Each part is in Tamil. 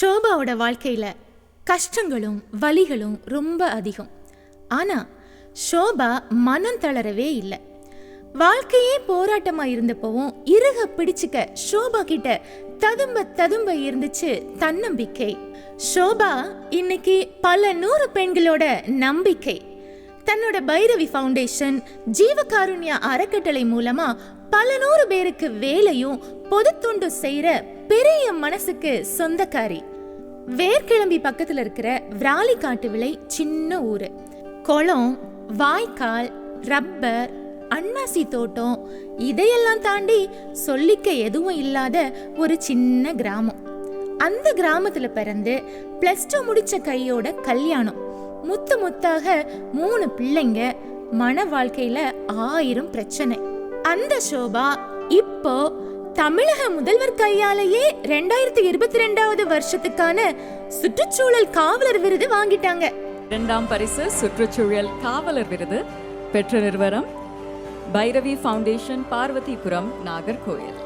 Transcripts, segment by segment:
ஷோபாவோட வாழ்க்கையில் கஷ்டங்களும் வலிகளும் ரொம்ப அதிகம். ஆனால் ஷோபா மனம் தளரவே இல்லை. வாழ்க்கையே போராட்டமாக இருந்தப்பவும் இறுக பிடிச்சிக்க ஷோபா கிட்ட ததும்ப ததும்ப இருந்துச்சு தன்னம்பிக்கை. ஷோபா இன்னைக்கு பல நூறு பெண்களோட நம்பிக்கை. தன்னோட பைரவி ஃபவுண்டேஷன் ஜீவகாருண்யா அறக்கட்டளை மூலமா பல நூறு பேருக்கு வேலையும் பொது தொண்டு செய்யற பெரிய மனசுக்கு சொந்தக்காரி. வேர்கிளம்பி பக்கத்துல இருக்கிற விராலிக்காட்டு விலை சின்ன ஊரு. குளம் வாய்க்கால் ரப்பர் அன்னாசி தோட்டம் இதையெல்லாம் தாண்டி சொல்லிக்க எதுவும் இல்லாத ஒரு சின்ன கிராமம். அந்த கிராமத்துல பிறந்து பிளஸ் டூ முடிச்ச கையோட கல்யாணம். முத்து முத்தாக மூணு பிள்ளைங்க மன வாழ்க்கையில ஆயிரம் பிரச்சனை. அந்த சோபா இப்போ தமிழக முதல்வர் கையாலேயே ரெண்டாயிரத்தி இருபத்தி ரெண்டாவது வருஷத்துக்கான சுற்றுச்சூழல் காவலர் விருது வாங்கிட்டாங்க. இரண்டாம் பரிசு சுற்றுச்சூழல் காவலர் விருது பெற்ற நிறுவனம் பைரவி ஃபவுண்டேஷன் பார்வதிபுரம் நாகர்கோயில்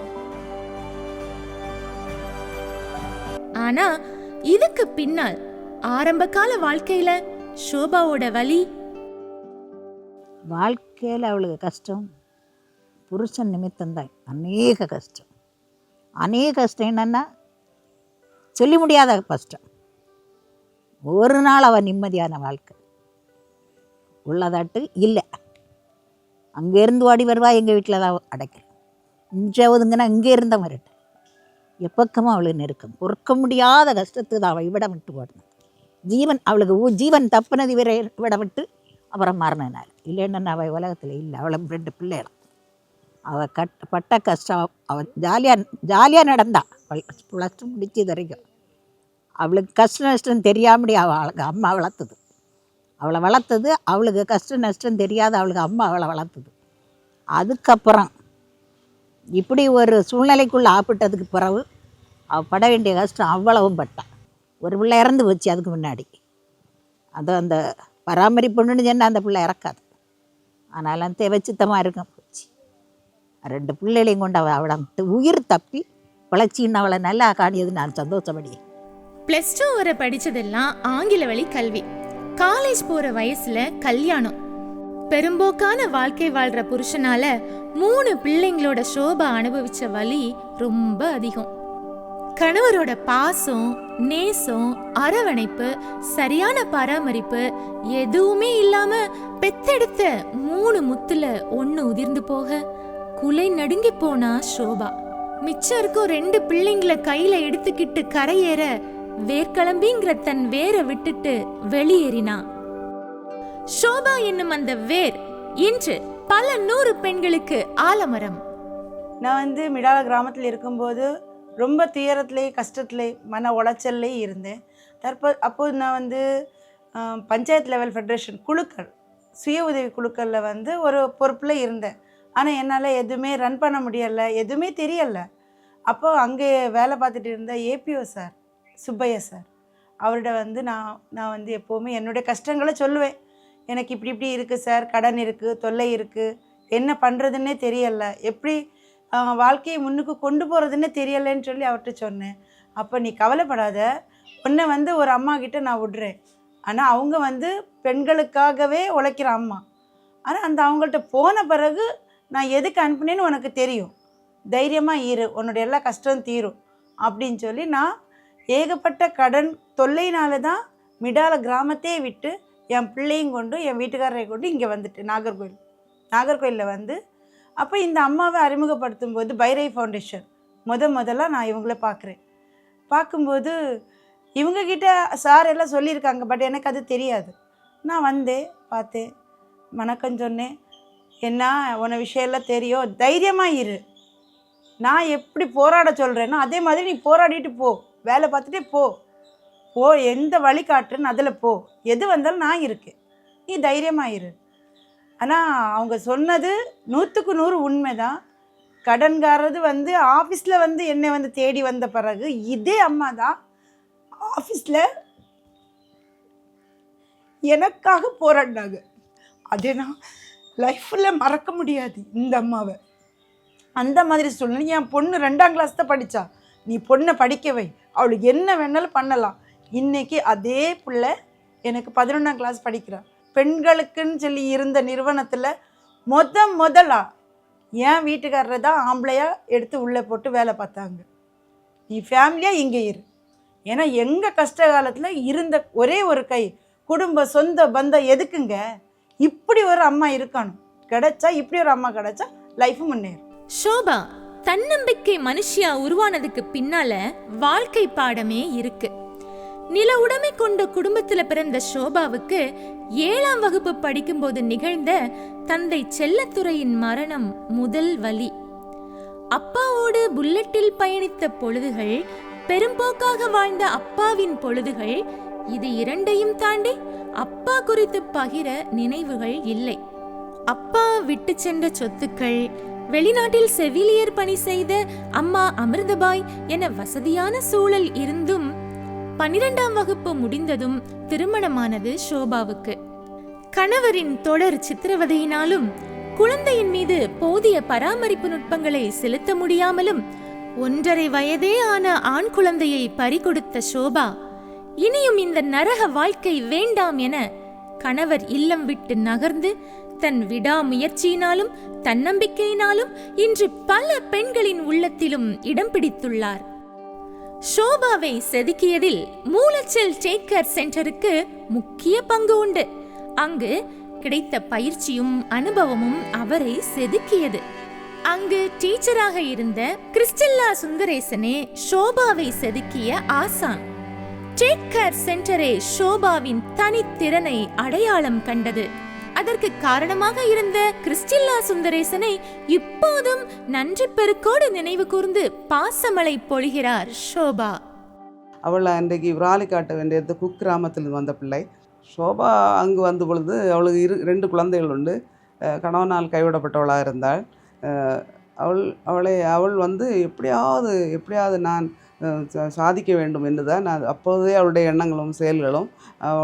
ஆனா இதுக்கு பின்னால் ஆரம்ப கால வாழ்க்கையில ஷோபாவோட வலி? வாழ்க்கையில் அவளுக்கு கஷ்டம். புருஷன் நிமித்தம்தான். அநேக கஷ்டம். அநேக கஷ்டம் என்னென்னா சொல்லி முடியாத கஷ்டம். ஒரு நாள் அவள் நிம்மதியான வாழ்க்கை. உள்ளதாட்டு இல்லை. அங்கேருந்து ஓடி வருவா எங்கள் வீட்டில் தான் அடைக்கிறேன் இங்கே ஒதுங்கினா இங்கே இருந்த வரட்டு எப்பக்கமும் அவளுக்கு நெருக்கம். பொறுக்க முடியாத கஷ்டத்துக்கு தான் அவள் விட விட்டு ஓடணும் ஜீவன் அவளுக்கு ஊ- ஜீவன் தப்புனது இவரை விட விட்டு அப்புறம் மரணனாள் இல்லைன்னா அவள் உலகத்தில் இல்லை. அவளை ரெண்டு பிள்ளைகளாம் அவள் கட் பட்ட கஷ்டம். அவள் ஜாலியாக ஜாலியாக நடந்தாள் ப்ளஸ் டூ முடிச்சது வரைக்கும். அவளுக்கு கஷ்ட நஷ்டம் தெரியாமடி அவள் அவளுக்கு அம்மா வளர்த்தது. அவளை வளர்த்தது அவளுக்கு கஷ்ட நஷ்டம் தெரியாத அவளுக்கு அம்மா அவளை வளர்த்தது. அதுக்கப்புறம் இப்படி ஒரு சூழ்நிலைக்குள்ளே ஆப்பிட்டதுக்கு பிறகு அவள் பட வேண்டிய கஷ்டம் அவ்வளவும் பட்டான் ஒரு பிள்ளை இறந்து போச்சு அதுக்கு முன்னாடி. அது அந்த பராமரிப்புன்னு சொன்னால் அந்த பிள்ளை இறக்காது. ஆனாலும் தேவச்சித்தமாக இருக்கும். ரெண்டு பிள்ளைகளையும் கொண்டு அவள் அவளை உயிர் தப்பி பிழைச்சின்னு அவளை நல்லா காணியது நான் சந்தோஷப்படி. ப்ளஸ் டூ வரை படிச்சதெல்லாம் ஆங்கில வழி கல்வி. காலேஜ் போற வயசுல கல்யாணம். பெரும்போக்கான வாழ்க்கை வாழ்ற புருஷனால மூணு பிள்ளைங்களோட சோபா அனுபவிச்ச வலி ரொம்ப அதிகம். கணவரோட பாசம் நேசம் அரவணைப்பு சரியான பராமரிப்பு எதுவுமே இல்லாம பெத்தெடுத்த மூணு முத்துல ஒன்னு உதிர்ந்து போக. உலை நடுங்கி போனா சோபா. மிச்சம் இருக்கும் ரெண்டு பிள்ளைங்களை கையில எடுத்துக்கிட்டு கரையேற வேர்க்கிளம்பிங்கிற தன் வேரை விட்டுட்டு வெளியேறினா. ஷோபா என்னும் அந்த வேர் இன்று பல நூறு பெண்களுக்கு ஆலமரம். நான் வந்து மிடால கிராமத்தில் இருக்கும்போது ரொம்ப துயரத்துலேயே கஷ்டத்துலேயே மன உளைச்சல்லே இருந்தேன். தற்போ அப்போது நான் வந்து பஞ்சாயத்து லெவல் ஃபெடரேஷன் குழுக்கள் சுய உதவி குழுக்களில் வந்து ஒரு பொறுப்பில் இருந்தேன். ஆனால் என்னால் எதுவுமே ரன் பண்ண முடியலை எதுவுமே தெரியலை. அப்போ அங்கே வேலை பார்த்துட்டு இருந்த ஏபிஓ சார் சுப்பையா சார் அவர்கிட்ட வந்து நான் நான் வந்து எப்போவுமே என்னுடைய கஷ்டங்களை சொல்லுவேன். எனக்கு இப்படி இப்படி இருக்குது சார் கடன் இருக்குது தொல்லை இருக்குது என்ன பண்ணுறதுன்னே தெரியலை. எப்படி வாழ்க்கையை முன்னுக்கு கொண்டு போகிறதுன்னே தெரியலைன்னு சொல்லி அவர்கிட்ட சொன்னேன். அப்போ நீ கவலைப்படாத உன்னை வந்து ஒரு அம்மா கிட்ட நான் விடுறேன். ஆனால் அவங்க வந்து பெண்களுக்காகவே உழைக்கிற அம்மா. ஆனால் அந்த அவங்கள்ட்ட போன பிறகு நான் எதுக்கு அனுப்புனேன்னு உனக்கு தெரியும். தைரியமாக இரு உன்னோட எல்லா கஷ்டம் தீரும் அப்படின்னு சொல்லி நான் ஏகப்பட்ட கடன் தொல்லையினால தான் மிடால கிராமத்தையே விட்டு என் பிள்ளையும் கொண்டு என் வீட்டுக்காரரை கொண்டு இங்கே வந்துட்டு நாகர்கோவில் நாகர்கோயிலில் வந்து அப்போ இந்த அம்மாவை அறிமுகப்படுத்தும் போது பைரை ஃபவுண்டேஷன் முத முதல்ல நான் இவங்கள பார்க்குறேன் பார்க்கும்போது இவங்கக்கிட்ட சார் எல்லாம் சொல்லியிருக்காங்க பட் எனக்கு அது தெரியாது. நான் வந்தேன் பார்த்தேன் வணக்கம் சொன்னேன். என்ன உன விஷயம்லாம் தெரியும்? தைரியமாக இரு. நான் எப்படி போராட சொல்கிறேனோ அதே மாதிரி நீ போராடிட்டு போ. வேலை பார்த்துட்டே போ. போ எந்த வழி காட்டுறேன்னு அதில் போ. எது வந்தாலும் நான் இருக்கேன். நீ தைரியமாக இரு. ஆனால் அவங்க சொன்னது நூற்றுக்கு நூறு உண்மை தான் கடன்காரது வந்து ஆஃபீஸில் வந்து என்னை வந்து தேடி வந்த பிறகு இதே அம்மா தான் ஆஃபீஸில் எனக்காக போராடினாங்க. அதே நான் லைஃப்பில் மறக்க முடியாது இந்த அம்மாவை. அந்த மாதிரி சூழ்நிலை. என் பொண்ணு ரெண்டாம் கிளாஸ் தான் படித்தா நீ பொண்ணை படிக்க வை. அவளுக்கு என்ன வேணாலும் பண்ணலாம். இன்றைக்கி அதே பிள்ளை எனக்கு பதினொன்றாம் கிளாஸ் படிக்கிறான் பெண்களுக்குன்னு சொல்லி இருந்த நிறுவனத்தில் மொத முதலா என் வீட்டுக்காரரை தான் ஆம்பளையாக எடுத்து உள்ளே போட்டு வேலை பார்த்தாங்க. நீ ஃபேமிலியாக இங்கே இரு. ஏன்னா எங்கள் கஷ்ட காலத்தில் இருந்த ஒரே ஒரு கை குடும்ப சொந்த பந்தம் எதுக்குங்க? இப்படி ஒரு அம்மா இருக்கணும். கிடைச்சா இப்படி ஒரு அம்மா கிடைச்சா லைஃப் முன்னேறும். ஷோபா தன்னம்பிக்கை மனுஷியா உருவானதுக்கு பின்னால வாழ்க்கை பாடமே இருக்கு. நில உடைமை கொண்ட குடும்பத்துல பிறந்த ஷோபாவுக்கு ஏழாம் வகுப்பு படிக்கும்போது நிகழ்ந்த தந்தை செல்லத்துறையின் மரணம் முதல் வலி. அப்பாவோடு புல்லட்டில் பயணித்த பொழுதுகள் பெரும்போக்காக வாழ்ந்த அப்பாவின் பொழுதுகள் இது இரண்டையும் தாண்டி அப்பா குறித்து பகிர நினைவுகள் இல்லை. அப்பா விட்டு சென்ற சொத்துக்கள் வெளிநாட்டில் செவிலியர் பணி செய்த அம்மா அமிர்தபாய் என வசதியான சூழல் இருந்தும் பனிரெண்டாம் வகுப்பு முடிந்ததும் திருமணமானது ஷோபாவுக்கு. கணவரின் தொடர் சித்திரவதையினாலும் குழந்தையின் மீது போதிய பராமரிப்பு நுட்பங்களை செலுத்த முடியாமலும் ஒன்றரை வயதே ஆன ஆண் குழந்தையை பறிகொடுத்த ஷோபா இனியும் இந்த நரக வாழ்க்கை வேண்டாம் என கணவர் இல்லம் விட்டு நகர்ந்து தன் விடாமுயற்சியினாலும் தன்னம்பிக்கையினாலும் இன்று பல பெண்களின் உள்ளத்திலும் இடம் பிடித்துள்ளார். ஷோபாவை செதுக்கியதில் மூலச்செல் டேக்கர் சென்டருக்கு முக்கிய பங்கு உண்டு. அங்கு கிடைத்த பயிற்சியும் அனுபவமும் அவரை செதுக்கியது. அங்கு டீச்சராக இருந்த கிறிஸ்டல்லா சுந்தரேசனே ஷோபாவை செதுக்கிய ஆசான். டேக் கேர் சென்டரே ஷோபாவின் தனித்திறனை அடையாளம் கண்டது. அதற்கு காரணமாக இருந்த கிறிஸ்டில்லா சுந்தரேசனை இப்போதும் நன்றி பெருக்கோடு நினைவு கூர்ந்து பாசமலை பொழிகிறார் ஷோபா. அவள் அன்றைக்கு விராலி காட்ட வேண்டியது குக்கிராமத்தில் வந்த பிள்ளை. ஷோபா அங்கு வந்த பொழுது அவளுக்கு இரு ரெண்டு குழந்தைகள் உண்டு. கணவனால் கைவிடப்பட்டவளாக இருந்தாள். அவள் அவளை அவள் வந்து எப்படியாவது எப்படியாவது நான் சாதிக்க வேண்டும் என்று தான் நான் அப்போதே அவளுடைய எண்ணங்களும் செயல்களும்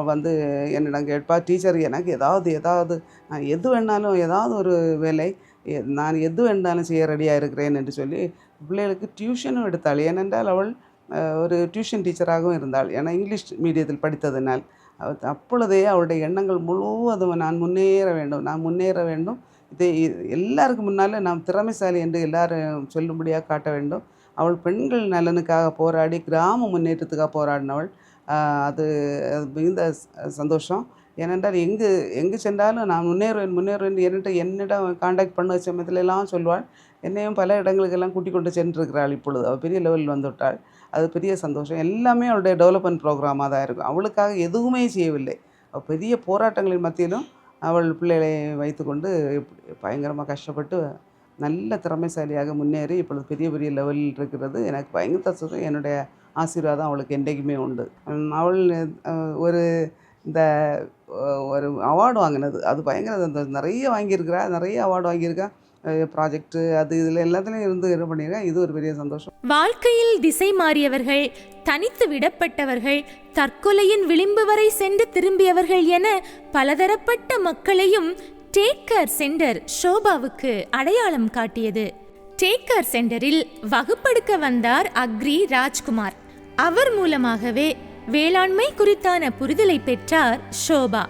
வந்து என்னிடம் கேட்பா டீச்சர் எனக்கு ஏதாவது ஏதாவது நான் எது வேணாலும் ஏதாவது ஒரு வேலை எ- நான் எது வேணாலும் செய்ய ரெடியாக இருக்கிறேன் என்று சொல்லி பிள்ளைகளுக்கு டியூஷனும் எடுத்தாள். ஏனென்றால் அவள் ஒரு டியூஷன் டீச்சராகவும் இருந்தாள். ஏன்னா இங்கிலீஷ் மீடியத்தில் படித்ததினால். அப்பொழுதே அவளுடைய எண்ணங்கள் முழுவதும் நான் முன்னேற வேண்டும் நான் முன்னேற வேண்டும். இதை எல்லாருக்கும் முன்னால் நாம் திறமைசாலி என்று எல்லாரும் சொல்லும்படியாக காட்ட வேண்டும். அவள் பெண்கள் நலனுக்காக போராடி கிராம முன்னேற்றத்துக்காக போராடினவள். அது மிகுந்த சந்தோஷம். ஏனென்றால் எங்கு எங்கு சென்றாலும் நான் முன்னேறுவேன் முன்னேறுவேன் என்கிட்ட என்னிடம் காண்டாக்ட் பண்ண வச்ச எல்லாம் சொல்வாள். என்னையும் பல இடங்களுக்கெல்லாம் கூட்டிக் கொண்டு சென்றிருக்கிறாள் இப்பொழுது. அவள் பெரிய லெவலில் வந்துவிட்டாள். அது பெரிய சந்தோஷம். எல்லாமே அவளுடைய டெவலப்மெண்ட் ப்ரோக்ராமாக தான் இருக்கும். அவளுக்காக எதுவுமே செய்யவில்லை. அவள் பெரிய போராட்டங்களின் மத்தியிலும் அவள் பிள்ளைகளை வைத்துக்கொண்டு பயங்கரமாக கஷ்டப்பட்டு நல்ல திறமைசாலியாக முன்னேறி இப்பொழுது பெரிய பெரிய லெவலில் இருக்கிறது. எனக்கு பயங்கர சந்தோஷம் என்னுடைய ஆசீர்வாதம் அவளுக்கு என்றைக்குமே உண்டு. அவள் ஒரு இந்த ஒரு அவார்டு வாங்கினது. அது பயங்கர சந்தோஷம். நிறைய வாங்கியிருக்கிறா நிறைய அவார்டு வாங்கியிருக்கா. ப்ராஜெக்ட்டு அது இதில் எல்லாத்துலேயும் இருந்து இது பண்ணியிருக்கேன் இது ஒரு பெரிய சந்தோஷம். வாழ்க்கையில் திசை மாறியவர்கள் தனித்து விடப்பட்டவர்கள் தற்கொலையின் விளிம்பு வரை சென்று திரும்பியவர்கள் என பலதரப்பட்ட மக்களையும் டேக்கர் சென்டர் ஷோபாவுக்கு அடையாளம் காட்டியது. டேக்கர் சென்டரில் வகுப்படுக்க வந்தார் அக்ரி ராஜ்குமார். அவர் மூலமாகவே வேளாண்மை குறித்தான புரிதலை பெற்றார் ஷோபா.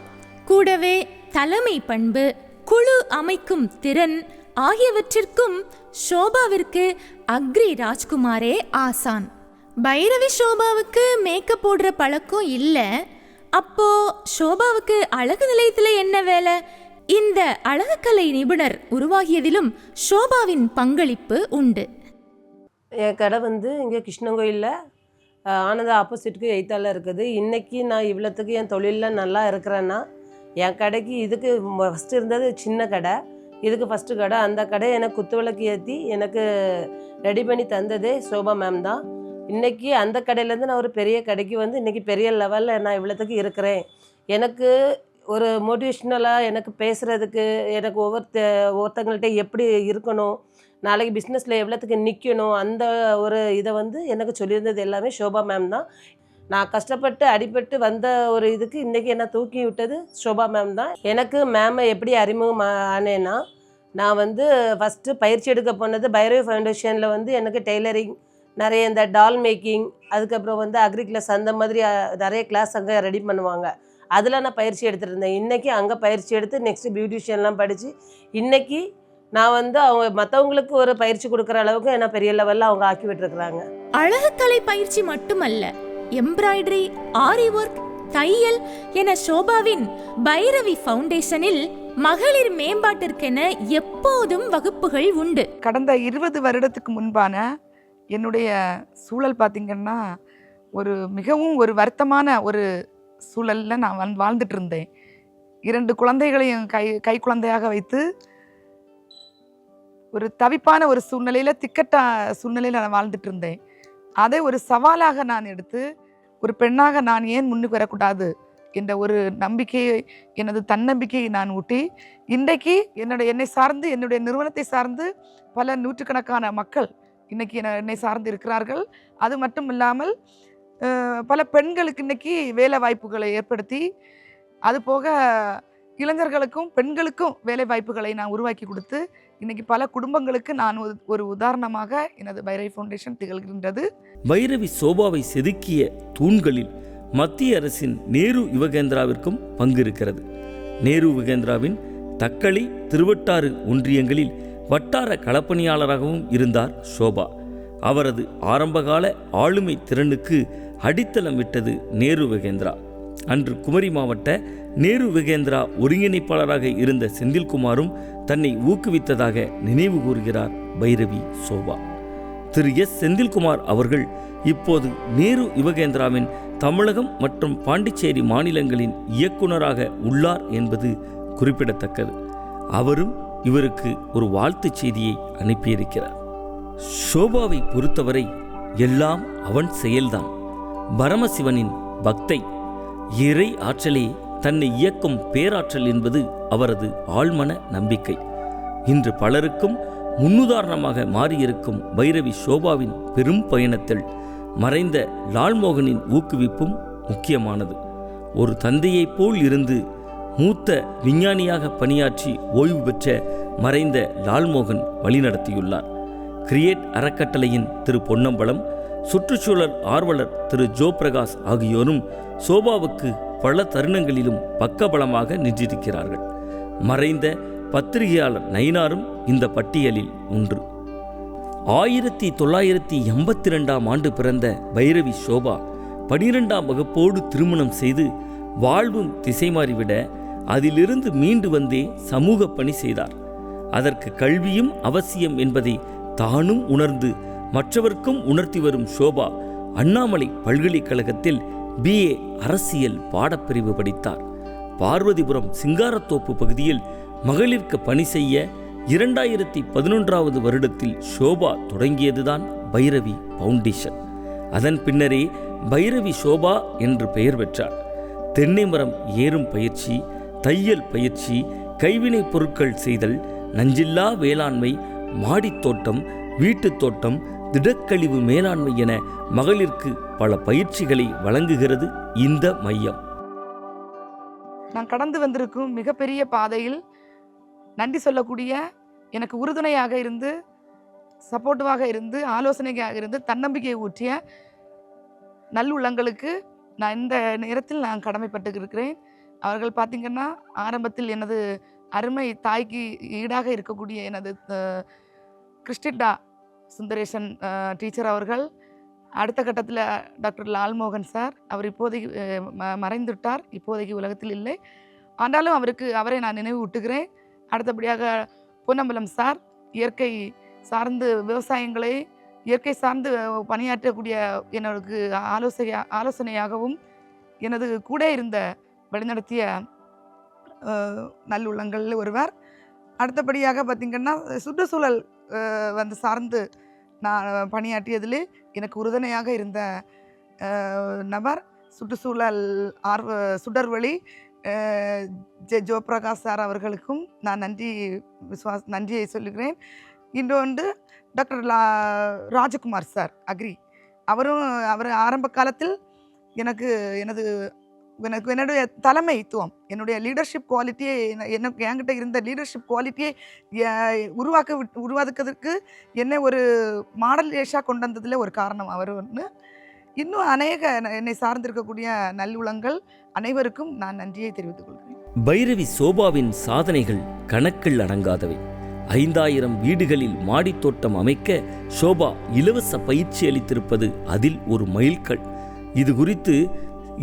கூடவே தலைமை பண்பு குழு அமைக்கும் திறன் ஆகியவற்றிற்கும் ஷோபாவிற்கு அக்ரி ராஜ்குமாரே ஆசான். பைரவி ஷோபாவுக்கு மேக்கப் போடுற பழக்கம் இல்லை. அப்போ ஷோபாவுக்கு அழகு நிலையத்தில் என்ன வேலை? இந்த அழகுக்கலை நிபுணர் உருவாகியதிலும் ஷோபாவின் பங்களிப்பு உண்டு. என் கடை வந்து இங்கே கிருஷ்ணங்கோயிலில். ஆனந்தா ஆப்போசிட்டுக்கு எய்த்தால இருக்குது. இன்றைக்கி நான் இவ்வளோத்துக்கு என் தொழிலில் நல்லா இருக்கிறேன்னா என் கடைக்கு இதுக்கு ஃபஸ்ட்டு இருந்தது சின்ன கடை. இதுக்கு ஃபஸ்ட்டு கடை. அந்த கடை எனக்கு குத்து விளக்கு ஏற்றி எனக்கு ரெடி பண்ணி தந்ததே சோபா மேம் தான். இன்றைக்கி அந்த கடையிலேருந்து நான் ஒரு பெரிய கடைக்கு வந்து இன்றைக்கி பெரிய லெவலில் நான் இவ்வளோத்துக்கு இருக்கிறேன். எனக்கு ஒரு மோட்டிவேஷ்னலாக எனக்கு பேசுகிறதுக்கு எனக்கு ஒவ்வொருத்த ஒருத்தங்கள்ட்ட எப்படி இருக்கணும் நாளைக்கு பிஸ்னஸில் எவ்வளோத்துக்கு நிற்கணும் அந்த ஒரு இதை வந்து எனக்கு சொல்லியிருந்தது எல்லாமே ஷோபா மேம் தான். நான் கஷ்டப்பட்டு அடிபட்டு வந்த ஒரு இதுக்கு இன்றைக்கி என்ன தூக்கி விட்டது ஷோபா மேம் தான். எனக்கு மேமை எப்படி அறிமுகம் ஆனேன்னா நான் வந்து ஃபஸ்ட்டு பயிற்சி எடுக்க போனது பைரவி ஃபவுண்டேஷனில் வந்து எனக்கு டெய்லரிங் நிறைய இந்த டால் மேக்கிங் அதுக்கப்புறம் வந்து அக்ரி கிளாஸ் அந்த மாதிரி நிறைய கிளாஸ் அங்கே ரெடி பண்ணுவாங்க. அதில் நான் பயிற்சி இருந்தேன். இன்றைக்கி அங்கே பயிற்சி எடுத்து நெக்ஸ்ட்டு பியூட்டிஷியன்லாம் படித்து இன்றைக்கி நான் வந்து அவங்க மற்றவங்களுக்கு ஒரு பயிற்சி கொடுக்குற அளவுக்கு என்ன பெரிய லெவலில் அவங்க ஆக்கி விட்டுருக்குறாங்க அழகுக்கலை பயிற்சி மட்டுமல்ல எம்ப்ராய்டரி ஆரி ஒர்க் தையல் என சோபாவின் பைரவி ஃபவுண்டேஷனில் மகளிர் மேம்பாட்டிற்கென எப்போதும் வகுப்புகள் உண்டு. கடந்த இருபது வருடத்துக்கு முன்பான என்னுடைய சூழல் பார்த்திங்கன்னா ஒரு மிகவும் ஒரு வருத்தமான ஒரு சூழலில் நான் வந் வாழ்ந்துட்டு இருந்தேன் இரண்டு குழந்தைகளையும் கை கை குழந்தையாக வைத்து ஒரு தவிப்பான ஒரு சூழ்நிலையில் திக்கட்டா சூழ்நிலையில் நான் வாழ்ந்துட்டு இருந்தேன் அதை ஒரு சவாலாக நான் எடுத்து ஒரு பெண்ணாக நான் ஏன் முன்னுக்கு வரக்கூடாது என்ற ஒரு நம்பிக்கையை எனது தன்னம்பிக்கையை நான் ஊட்டி இன்றைக்கு என்னுடைய என்னை சார்ந்து என்னுடைய நிறுவனத்தை சார்ந்து பல நூற்றுக்கணக்கான மக்கள் இன்றைக்கி என்னை என்னை சார்ந்து இருக்கிறார்கள். அது மட்டும் இல்லாமல் பல பெண்களுக்கு இன்னைக்கு வேலை வாய்ப்புகளை ஏற்படுத்தி அது போக இளைஞர்களுக்கும் பெண்களுக்கும் வேலை வாய்ப்புகளை நான் உருவாக்கி கொடுத்து இன்னைக்கு பல குடும்பங்களுக்கு நான் ஒரு- ஒரு உதாரணமாக எனது வைரவி ஃபவுண்டேஷன் திகழ்கின்றது. வைரவி சோபாவை செதுக்கிய தூண்களில் மத்திய அரசின் நேரு யுவகேந்திராவிற்கும் பங்கு இருக்கிறது. நேரு யுவகேந்திராவின் தக்களி திருவட்டாறு ஒன்றியங்களில் வட்டார களப்பணியாளராகவும் இருந்தார் சோபா. அவரது ஆரம்பகால ஆளுமை திறனுக்கு அடித்தளம் விட்டது நேரு வகேந்திரா. அன்று குமரி மாவட்ட நேரு வகேந்திரா ஒருங்கிணைப்பாளராக இருந்த செந்தில்குமாரும் தன்னை ஊக்குவித்ததாக நினைவு கூறுகிறார் பைரவி சோபா திரு எஸ். செந்தில்குமார் அவர்கள் இப்போது நேரு யுவகேந்திராவின் தமிழகம் மற்றும் பாண்டிச்சேரி மாநிலங்களின் இயக்குனராக உள்ளார் என்பது குறிப்பிடத்தக்கது. அவரும் இவருக்கு ஒரு வாழ்த்துச் செய்தியை அனுப்பியிருக்கிறார். ஷோபாவை பொறுத்தவரை எல்லாம் அவன் செயல்தான். பரமசிவனின் பக்தை இறை ஆற்றலே தன்னை இயக்கும் பேராற்றல் என்பது அவரது ஆழ்மன நம்பிக்கை. இன்று பலருக்கும் முன்னுதாரணமாக மாறியிருக்கும் பைரவி சோபாவின் பெரும் பயணத்தில் மறைந்த லால்மோகனின் ஊக்குவிப்பும் முக்கியமானது. ஒரு தந்தையைப் போல் இருந்து மூத்த விஞ்ஞானியாக பணியாற்றி ஓய்வு பெற்ற மறைந்த லால்மோகன் வழிநடத்தியுள்ளார். கிரியேட் அறக்கட்டளையின் திரு பொன்னம்பலம் சுற்றுச்சூழல் ஆர்வலர் திரு ஜோ பிரகாஷ் ஆகியோரும் சோபாவுக்கு பல தருணங்களிலும் பக்கபலமாக நின்றிருக்கிறார்கள். மறைந்த பத்திரிகையாளர் நயினாரும் இந்த பட்டியலில் ஒன்று. ஆயிரத்தி தொள்ளாயிரத்தி எண்பத்தி ரெண்டாம் ஆண்டு பிறந்த பைரவி சோபா பனிரெண்டாம் வகுப்போடு திருமணம் செய்து வாழ்வும் திசை மாறிவிட அதிலிருந்து மீண்டு வந்தே சமூக பணி செய்தார். அதற்கு கல்வியும் அவசியம் என்பதை தானும் உணர்ந்து மற்றவர்க்கும் உணர்த்தி வரும் ஷோபா அண்ணாமலை பல்கலைக்கழகத்தில் பிஏ அரசியல் பாடப்பிரிவு படித்தார். பார்வதிபுரம் சிங்காரத்தோப்பு பகுதியில் மகளிருக்கு பணி செய்ய இரண்டாயிரத்தி பதினொன்றாவது வருடத்தில் ஷோபா தொடங்கியதுதான் பைரவி பவுண்டேஷன். அதன் பின்னரே பைரவி ஷோபா என்று பெயர் பெற்றார். தென்னை மரம் ஏறும் பயிற்சி தையல் பயிற்சி கைவினைப் பொருட்கள் செய்தல் நஞ்சில்லா வேளாண்மை மாடித் தோட்டம் வீட்டுத் தோட்டம் திடக்கழிவு மேலாண்மை என மகளிருக்கு பல பயிற்சிகளை வழங்குகிறது இந்த மையம். நான் கடந்து வந்திருக்கும் மிகப்பெரிய பாதையில் நன்றி சொல்லக்கூடிய எனக்கு உறுதுணையாக இருந்து சப்போர்ட்டிவாக இருந்து ஆலோசனைக்காக இருந்து தன்னம்பிக்கையை ஊற்றிய நல்லுள்ளங்களுக்கு நான் இந்த நேரத்தில் நான் கடமைப்பட்டு இருக்கிறேன் அவர்கள் பார்த்திங்கன்னா ஆரம்பத்தில் எனது அருமை தாய்க்கு ஈடாக இருக்கக்கூடிய எனது அஹ், சுந்தரேஷன் சுந்தரேசன் டீச்சர் அவர்கள் அடுத்த கட்டத்தில் டாக்டர் லால்மோகன் சார் அவர் இப்போதைக்கு மறைந்துட்டார் ம- மறைந்துவிட்டார் இப்போதைக்கு உலகத்தில் இல்லை. ஆனாலும் அவருக்கு அவரை நான் நினைவு ஊட்டுகிறேன் அடுத்தபடியாக பொன்னம்பலம் சார் இயற்கை சார்ந்து விவசாயங்களை இயற்கை சார்ந்து பணியாற்றக்கூடிய எனக்கு ஆலோசனை ஆலோசனையாகவும் எனது கூட இருந்த வழிநடத்திய நல்லுள்ளங்களில் ஒருவர். அடுத்தபடியாக பார்த்திங்கன்னா சுற்றுச்சூழல் வந்து சார்ந்து நான் பணியாற்றியதிலே எனக்கு உறுதுணையாக இருந்த நபர் சுற்றுச்சூழல் ஆர்வ சுடர்வழி அஹ், ஜெ ஜோபிரகாஷ் சார் அவர்களுக்கும் நான் நன்றி விசுவாஸ் நன்றியை சொல்லுகிறேன். இன்னொன்று டாக்டர் லா ராஜகுமார் சார் அக்ரி. அவரும் அவர் ஆரம்ப காலத்தில் எனக்கு எனது எனக்கு என்னுடைய தலைமைத்துவம் என்னுடைய லீடர்ஷிப் குவாலிட்டியை எனக்கு என்கிட்ட இருந்த லீடர்ஷிப் குவாலிட்டியை உருவாக்க விட்- உருவாக்குறதுக்கு என்னை ஒரு மாடல் ஏஷாக கொண்டு வந்ததில் ஒரு காரணம். அவர் ஒன்று இன்னும் அநேக என்னை சார்ந்திருக்கக்கூடிய நல்லுளங்கள் அனைவருக்கும் நான் நன்றியை தெரிவித்துக் கொள்கிறேன். பைரவி சோபாவின் சாதனைகள் கணக்கில் அடங்காதவை. ஐந்தாயிரம் வீடுகளில் மாடித் தோட்டம் அமைக்க சோபா இலவச பயிற்சி அளித்திருப்பது அதில் ஒரு மைல்கல். இது குறித்து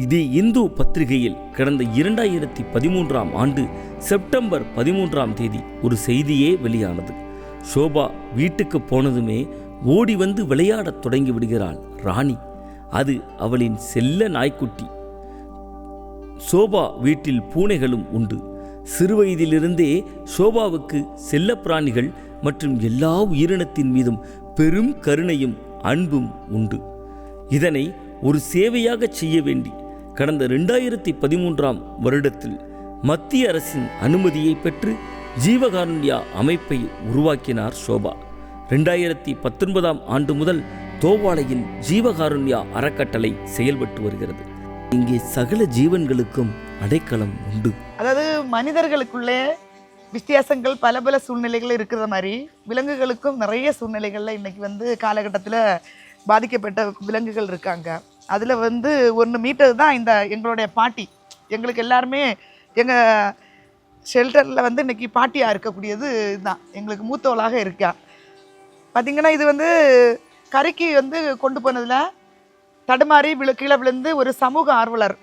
இது இந்து பத்திரிகையில் கடந்த இரண்டாயிரத்தி பதிமூன்றாம் ஆண்டு செப்டம்பர் பதிமூன்றாம் தேதி ஒரு செய்தியே வெளியானது. ஷோபா வீட்டுக்கு போனதுமே ஓடி வந்து விளையாடத் தொடங்கி விடுகிறாள் ராணி. அது அவளின் செல்ல நாய்க்குட்டி. சோபா வீட்டில் பூனைகளும் உண்டு. சிறுவயதிலிருந்தே சோபாவுக்கு செல்லப்பிராணிகள் மற்றும் எல்லா உயிரினத்தின் மீதும் பெரும் கருணையும் அன்பும் உண்டு. இதனை ஒரு சேவையாக செய்ய வேண்டி கடந்த ரெண்டாயிரத்தி பதிமூன்றாம் வருடத்தில் மத்திய அரசின் அனுமதியை பெற்று ஜீவகாருண்யா அமைப்பை உருவாக்கினார் சோபா. ரெண்டாயிரத்தி பத்தொன்பதாம் ஆண்டு முதல் தோவாளையில் ஜீவகாருண்யா அறக்கட்டளை செயல்பட்டு வருகிறது. இங்கே சகல ஜீவன்களுக்கும் அடைக்கலம் உண்டு. அதாவது மனிதர்களுக்குள்ளே வித்தியாசங்கள் பல பல சூழ்நிலைகள் இருக்கிற மாதிரி விலங்குகளுக்கும் நிறைய சூழ்நிலைகளில் இன்னைக்கு வந்து காலகட்டத்தில் பாதிக்கப்பட்ட விலங்குகள் இருக்காங்க. அதில் வந்து ஒன்று மீட்டது தான் இந்த எங்களுடைய பாட்டி. எங்களுக்கு எல்லாருமே எங்கள் ஷெல்டரில் வந்து இன்னைக்கு பாட்டியாக இருக்கக்கூடியது இதுதான். எங்களுக்கு மூத்தவளாக இருக்கா. பார்த்திங்கன்னா இது வந்து கரைக்கு வந்து கொண்டு போனதில் தடுமாறி விழு கீழே விழுந்து ஒரு சமூக ஆர்வலர்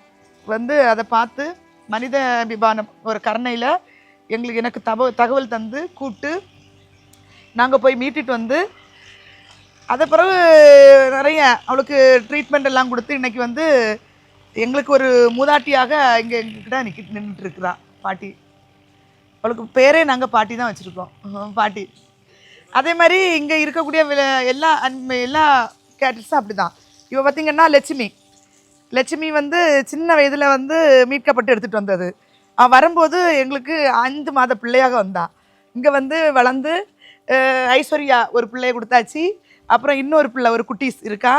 வந்து அதை பார்த்து மனித விபானம் ஒரு கருணையில் எங்களுக்கு எனக்கு தவ தகவல் தந்து கூப்பிட்டு நாங்கள் போய் மீட்டிட்டு வந்து அதை பிறகு நிறைய அவளுக்கு ட்ரீட்மெண்ட் எல்லாம் கொடுத்து இன்றைக்கி வந்து எங்களுக்கு ஒரு மூதாட்டியாக இங்கே எங்ககிட்ட நிற்க நின்றுட்டு இருக்கிறா பாட்டி. அவளுக்கு பேரே நாங்கள் பாட்டி தான் வச்சுருக்கோம். பாட்டி. அதே மாதிரி இங்கே இருக்கக்கூடிய எல்லா எல்லா கேரக்டர்ஸும் அப்படி தான் இவ பார்த்தீங்கன்னா லட்சுமி. லட்சுமி வந்து சின்ன வயதில் வந்து மீட்கப்பட்டு எடுத்துகிட்டு வந்தது. அவள் வரும்போது எங்களுக்கு ஐந்து மாத பிள்ளையாக வந்தான் இங்கே வந்து வளர்ந்து ஐஸ்வர்யா ஒரு பிள்ளைய கொடுத்தாச்சு. அப்புறம் இன்னொரு பிள்ளை ஒரு குட்டீஸ் இருக்கா?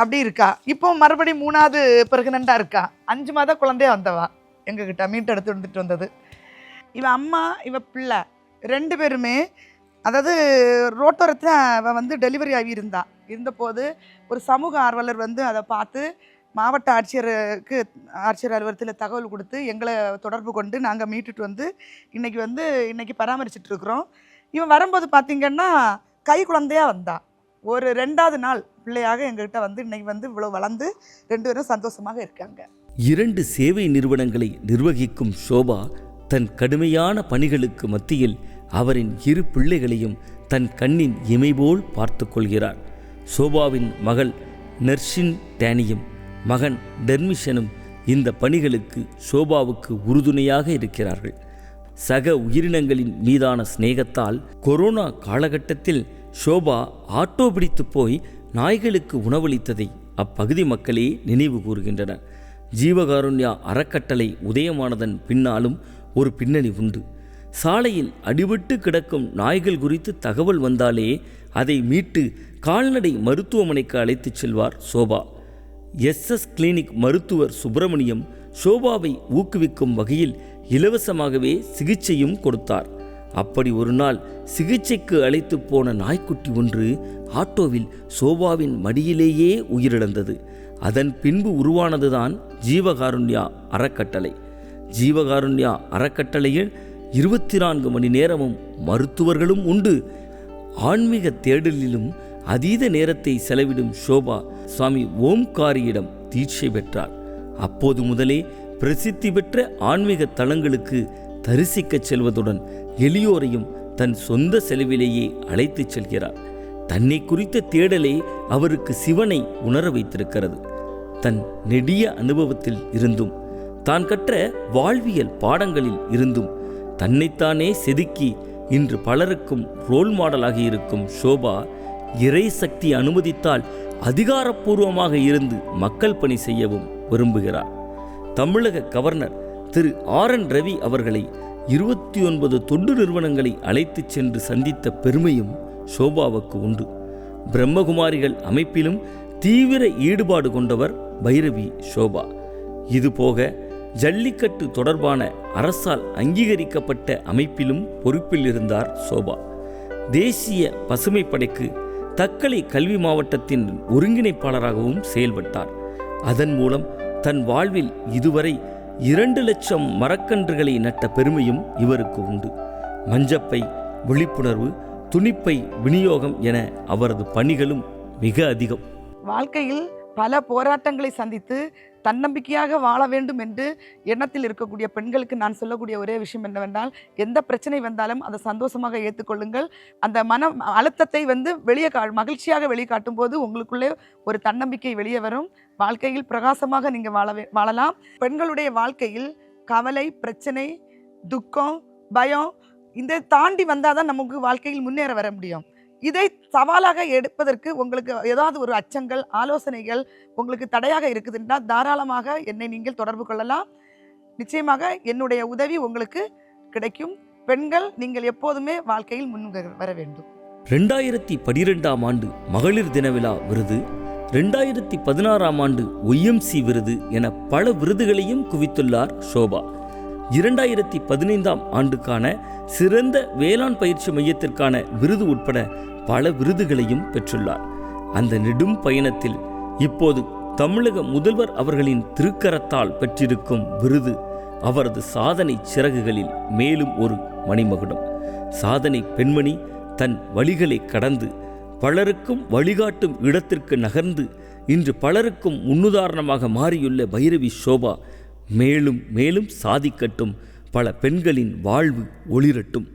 அப்படி இருக்கா. இப்போ மறுபடியும் மூணாவது பிறகுனண்டாக இருக்கா. அஞ்சு மாத குழந்தைய வந்தவா? எங்ககிட்ட மீட் எடுத்து வந்துட்டு வந்தது. இவன் அம்மா இவன் பிள்ளை. ரெண்டு பேருமே அதாவது ரோட்டோரத்தில் அவள் வந்து டெலிவரி ஆகி இருந்தா இருந்தபோது ஒரு சமூக ஆர்வலர் வந்து அதை பார்த்து மாவட்ட ஆட்சியருக்கு ஆட்சியர் அலுவலகத்தில் தகவல் கொடுத்து எங்களை தொடர்பு கொண்டு நாங்கள் மீட்டுட்டு வந்து இன்னைக்கு வந்து இன்றைக்கி பராமரிச்சிட்ருக்குறோம் இவன் வரும்போது பார்த்திங்கன்னா கை குழந்தையாக வந்தா. ஒரு ரெண்டாவது நாள் பிள்ளையாக எங்ககிட்ட வந்து இன்னைக்கு வந்து இவ்வளோ வளர்ந்து ரெண்டு பேரும் சந்தோஷமாக இருக்காங்க. இரண்டு சேவை நிறுவனங்களை நிர்வகிக்கும் ஷோபா தன் கடுமையான பணிகளுக்கு மத்தியில் அவரின் இரு பிள்ளைகளையும் தன் கண்ணின் இமைபோல் பார்த்து கொள்கிறார். சோபாவின் மகள் நெர்ஷின் டேனியும் மகன் டெர்மிஷனும் இந்த பணிகளுக்கு சோபாவுக்கு உறுதுணையாக இருக்கிறார்கள். சக உயிரினங்களின் மீதான சிநேகத்தால் கொரோனா காலகட்டத்தில் ஷோபா ஆட்டோ பிடித்து போய் நாய்களுக்கு உணவளித்ததை அப்பகுதி மக்களே நினைவு கூறுகின்றனர். ஜீவகாருண்யா அறக்கட்டளை உதயமானதன் பின்னாலும் ஒரு பின்னணி உண்டு. சாலையில் அடிபட்டு கிடக்கும் நாய்கள் குறித்து தகவல் வந்தாலே அதை மீட்டு கால்நடை மருத்துவமனைக்கு அழைத்துச் செல்வார் சோபா எஸ்எஸ் கிளினிக் மருத்துவர் சுப்பிரமணியம் ஷோபாவை ஊக்குவிக்கும் வகையில் இலவசமாகவே சிகிச்சையும் கொடுத்தார். அப்படி ஒரு நாள் சிகிச்சைக்கு அழைத்து போன நாய்க்குட்டி ஒன்று ஆட்டோவில் சோபாவின் மடியிலேயே உயிரிழந்தது. அதன் பின்பு உருவானதுதான் ஜீவகாருண்யா அறக்கட்டளை. ஜீவகாருண்யா அறக்கட்டளையில் இருபத்தி நான்கு மணி நேரமும் மருத்துவர்களும் உண்டு. ஆன்மீக தேடலிலும் அதீத நேரத்தை செலவிடும் ஷோபா சுவாமி ஓம்காரியிடம் தீட்சை பெற்றார். அப்போது முதலே பிரசித்தி பெற்ற ஆன்மீக தலங்களுக்கு தரிசிக்கச் செல்வதுடன் எளியோரையும் தன் சொந்த செலவிலேயே அழைத்துச் செல்கிறார். தன்னை குறித்த தேடலே அவருக்கு சிவனை உணர வைத்திருக்கிறது. தன் நெடிய அனுபவத்தில் இருந்தும் தான் கற்ற வாழ்வியல் பாடங்களில் இருந்தும் தன்னைத்தானே செதுக்கி இன்று பலருக்கும் ரோல் மாடலாகி இருக்கும் ஷோபா இறை சக்தி அனுமதித்தால் அதிகாரப்பூர்வமாக இருந்து மக்கள் பணி செய்யவும் விரும்புகிறார். தமிழக governor Thiru R N Ravi அவர்களை இருபத்தி ஒன்பது தொண்டு நிறுவனங்களை அழைத்துச் சென்று சந்தித்த பெருமையும் சோபாவுக்கு உண்டு. பிரம்மகுமாரிகள் அமைப்பிலும் தீவிர ஈடுபாடு கொண்டவர் பைரவி சோபா. இதுபோக ஜல்லிக்கட்டு தொடர்பான அரசால் அங்கீகரிக்கப்பட்ட அமைப்பிலும் பொறுப்பில் இருந்தார் சோபா. தேசிய பசுமைப்படைக்கு தக்கலை கல்வி மாவட்டத்தின் ஒருங்கிணைப்பாளராகவும் செயல்பட்டார். அதன் மூலம் தன் வாழ்வில் இதுவரை இரண்டு லட்சம் மரக்கன்றுகளை நட்ட பெருமையும் இவருக்கு உண்டு. மஞ்சப்பை விழிப்புணர்வு துணிப்பை விநியோகம் என அவரது பணிகளும் மிக அதிகம். வாழ்க்கையில் பல போராட்டங்களை சந்தித்து தன்னம்பிக்கையாக வாழ வேண்டும் என்று எண்ணத்தில் இருக்கக்கூடிய பெண்களுக்கு நான் சொல்லக்கூடிய ஒரே விஷயம் என்னவென்றால் எந்த பிரச்சனை வந்தாலும் அதை சந்தோஷமாக ஏற்றுக்கொள்ளுங்கள் அந்த மன அழுத்தத்தை வந்து வெளியே கா மகிழ்ச்சியாக வெளிக்காட்டும் போது உங்களுக்குள்ளே ஒரு தன்னம்பிக்கை வெளியே வரும். வாழ்க்கையில் பிரகாசமாக நீங்கள் வாழவே வாழலாம். பெண்களுடைய வாழ்க்கையில் கவலை பிரச்சனை துக்கம் பயம் இந்த தாண்டி வந்தால் தான் நமக்கு வாழ்க்கையில் முன்னேற வர முடியும். இதை சவாலாக எடுப்பதற்கு உங்களுக்கு ஏதாவது ஒரு அச்சங்கள் ஆலோசனைகள் உங்களுக்கு தடையாக இருக்குதுன்னா தாராளமாக என்னை நீங்கள் தொடர்பு கொள்ளலாம். நிச்சயமாக என்னுடைய உதவி உங்களுக்கு கிடைக்கும். பெண்கள் நீங்கள் எப்போதுமே வாழ்க்கையில் முன் வர வேண்டும். ரெண்டாயிரத்தி பனிரெண்டாம் ஆண்டு மகளிர் தின விழா விருது ரெண்டாயிரத்தி பதினாறாம் ஆண்டு ஒய்எம்சி விருது என பல விருதுகளையும் குவித்துள்ளார் ஷோபா. இரண்டாயிரத்தி பதினைந்தாம் ஆண்டுக்கான சிறந்த வேளாண் பயிற்சி மையத்திற்கான விருது உட்பட பல விருதுகளையும் பெற்றுள்ளார். அந்த நெடும் பயணத்தில் இப்போது தமிழக முதல்வர் அவர்களின் திருக்கரத்தால் பெற்றிருக்கும் விருது அவரது சாதனை சிறகுகளில் மேலும் ஒரு மணிமகுடம். சாதனை பெண்மணி தன் வழிகளை கடந்து பலருக்கும் வழிகாட்டும் இடத்திற்கு நகர்ந்து இன்று பலருக்கும் முன்னுதாரணமாக மாறியுள்ள பைரவி சோபா மேலும் மேலும் சாதிக்கட்டும் பல பெண்களின் வாழ்வு ஒளிரட்டும்.